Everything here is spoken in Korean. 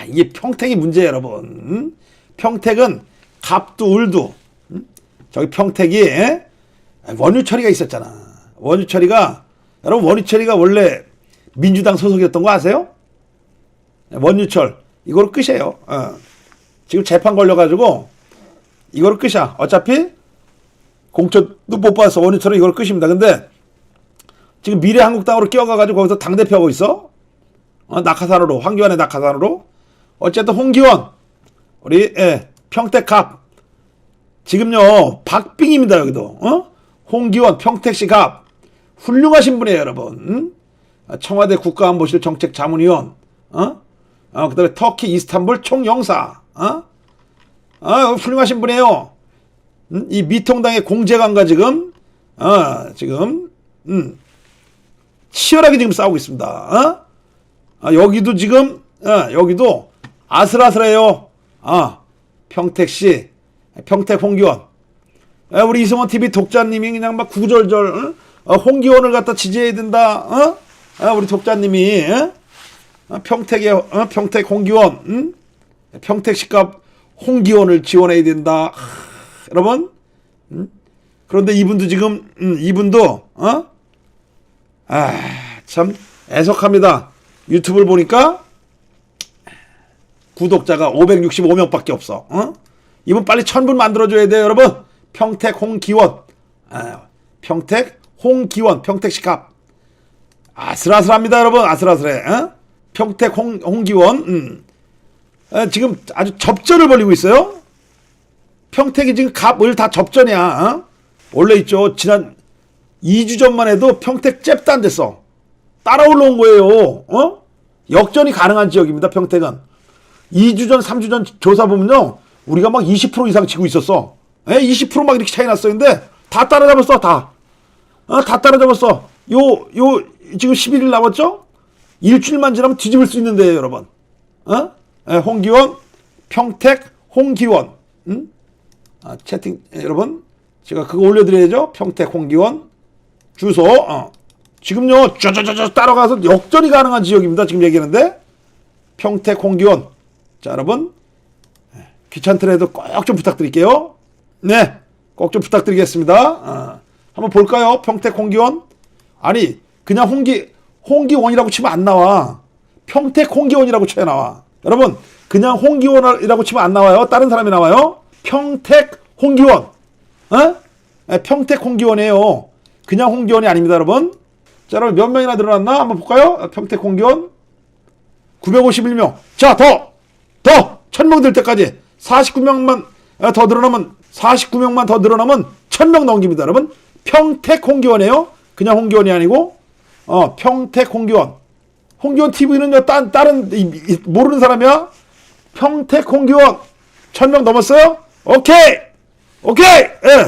아, 이게 평택이 문제예요, 여러분. 음? 평택은 갑도 을도 음? 저기 평택이 에? 원유철이가 있었잖아. 원유철이가 여러분 원유철이가 원래 민주당 소속이었던 거 아세요? 원유철 이거로 끝이에요. 어. 지금 재판 걸려가지고 이거로 끝이야. 어차피 공천도 못 받아서 원유철은 이걸 끝입니다. 근데 지금 미래한국당으로 끼어가가지고 거기서 당대표하고 있어. 어, 낙하산으로, 황교안의 낙하산으로. 어쨌든 홍기원, 우리, 예, 평택갑. 지금요, 박빙입니다, 여기도. 어? 홍기원, 평택시 갑. 훌륭하신 분이에요, 여러분. 응? 아, 청와대 국가안보실 정책 자문위원. 어? 어, 그 다음에 터키 이스탄불 총영사. 어? 아, 훌륭하신 분이에요. 음? 이 미통당의 공재관과 지금, 어, 지금, 음, 치열하게 지금 싸우고 있습니다. 어? 아, 여기도 지금, 어, 여기도 아슬아슬해요. 아, 평택시, 평택 홍기원. 아, 우리 이승원 TV 독자님이 그냥 막 구절절, 어? 어, 홍기원을 갖다 지지해야 된다. 어? 아, 우리 독자님이, 어? 어, 평택의, 어? 평택 홍기원, 음? 평택시값 홍기원을 지원해야 된다. 하, 여러분, 음? 그런데 이분도 지금, 음, 이분도, 어? 아, 참 애석합니다. 유튜브를 보니까 구독자가 565명밖에 없어. 어? 이분 빨리 천분 만들어줘야 돼요, 여러분. 평택 홍기원. 아, 평택 홍기원, 평택시갑. 아슬아슬합니다, 여러분. 아슬아슬해. 어? 평택 홍, 홍기원. 음. 아, 지금 아주 접전을 벌이고 있어요. 평택이 지금 갑을 다 접전이야. 어? 원래 있죠. 지난 2주 전만 해도 평택 잽도 안 됐어. 따라 올라온 거예요. 어? 역전이 가능한 지역입니다. 평택은. 2주 전, 3주 전 조사 보면요. 우리가 막 20% 이상 치고 있었어. 에? 20%막 이렇게 차이 났었는데 다 따라잡았어. 다. 어? 다 따라잡았어. 요, 요, 지금 11일 남았죠? 일주일만 지나면 뒤집을 수 있는데요, 여러분. 어? 에, 홍기원, 평택, 홍기원. 응? 아, 채팅, 에, 여러분. 제가 그거 올려드려야죠. 평택, 홍기원. 주소 어. 지금요 쩌쩌쩌쩌 따라가서 역전이 가능한 지역입니다. 지금 얘기하는데 평택 홍기원 자 여러분 예, 귀찮더라도 꼭 좀 부탁드릴게요. 네, 꼭 좀 부탁드리겠습니다. 어. 한번 볼까요? 평택 홍기원 아니 그냥 홍기 홍기원이라고 치면 안 나와. 평택 홍기원이라고 쳐야 나와. 여러분 그냥 홍기원이라고 치면 안 나와요. 다른 사람이 나와요. 평택 홍기원. 어? 예, 평택 홍기원이에요. 그냥 홍기원이 아닙니다, 여러분. 자, 여러분 몇 명이나 늘어났나? 한번 볼까요? 아, 평택 홍기원 951명. 자, 더! 더! 1000명 될 때까지 49명만 아, 더 늘어나면 49명만 더 늘어나면 1000명 넘깁니다, 여러분. 평택 홍기원이에요. 그냥 홍기원이 아니고 어, 평택 홍기원. 홍기원 TV는요, 딴, 다른, 이- 이- 모르는 사람이야? 평택 홍기원. 1000명 넘었어요? 오케이! 오케이! 예.